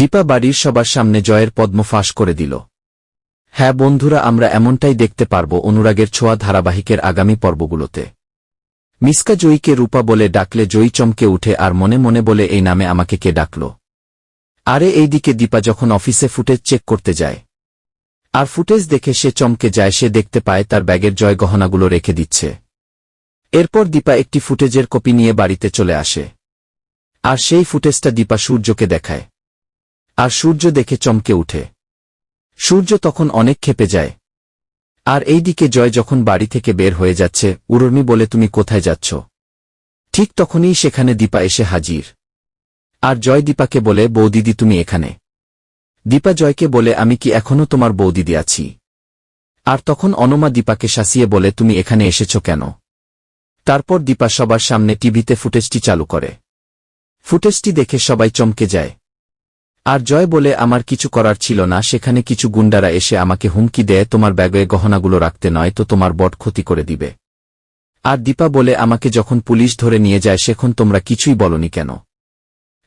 দীপা বাড়ির সবার সামনে জয়ের পদ্ম ফাঁস করে দিল। হ্যাঁ বন্ধুরা, আমরা এমনটাই দেখতে পারব অনুরাগের ছোঁয়া ধারাবাহিকের আগামী পর্বগুলোতে। মিসকা জয়ীকে রূপা বলে ডাকলে জয়ী চমকে উঠে আর মনে মনে বলে, এই নামে আমাকে কে ডাকল? আরে এইদিকে দীপা যখন অফিসে ফুটেজ চেক করতে যায়। আর ফুটেজ দেখে সে চমকে যায়, সে দেখতে পায় তার ব্যাগের জয় গহনাগুলো রেখে দিচ্ছে। এরপর দীপা একটি ফুটেজের কপি নিয়ে বাড়িতে চলে আসে। আর সেই ফুটেজটা দীপা সূর্যকে দেখায়। আর সূর্য দেখে চমকে উঠে। সূর্য তখন অনেক ক্ষেপে যায়। আর এইদিকে জয় যখন বাড়ি থেকে বের হয়ে যাচ্ছে, উর্মি বলে, তুমি কোথায় যাচ্ছ? ঠিক তখনই সেখানে দীপা এসে হাজির। আর জয় দীপাকে বলে, বৌদিদি, তুমি এখানে? দীপা জয়কে বলে, আমি কি এখনও তোমার বৌদিদি আছি? আর তখন অনমা দীপাকে শাসিয়ে বলে, তুমি এখানে এসেছ কেন? তারপর দীপা সবার সামনে টিভিতে ফুটেজটি চালু করে। ফুটেজটি দেখে সবাই চমকে যায়। আর জয় বলে আমার কিছু করার ছিল না, সেখানে কিছু গুন্ডারা এসে আমাকে হুমকি দেয়, তোমার ব্যাগে গহনাগুলো রাখতে নয় তো তোমার বট ক্ষতি করে দিবে। আর দীপা বলে, আমাকে যখন পুলিশ ধরে নিয়ে যায়, সেখন তোমরা কিছুই বলনি কেন?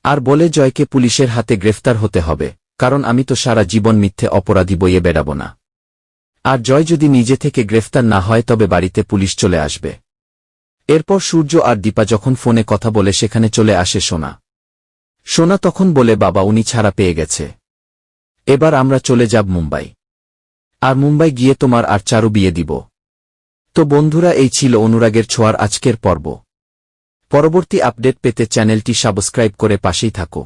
আর বলে, জয়কে পুলিশের হাতে গ্রেফতার হতে হবে, কারণ আমি তো সারা জীবন মিথ্যে অপরাধী বইয়ে বেড়াব না। আর জয় যদি নিজে থেকে গ্রেফতার না হয়, তবে বাড়িতে পুলিশ চলে আসবে। এরপর সূর্য আর দীপা যখন ফোনে কথা বলে, সেখানে চলে আসে সোনা। সোনা তখন বলে, বাবা, উনি ছাড়া পেয়ে গেছে। এবার আমরা চলে যাব মুম্বাই। আর মুম্বাই গিয়ে তোমার আর চারু বিয়ে দিব। তো বন্ধুরা, এই ছিল অনুরাগের ছোঁয়ার আজকের পর্ব। পরবর্তী আপডেট পেতে চ্যানেলটি সাবস্ক্রাইব করে পাশেই থাকো।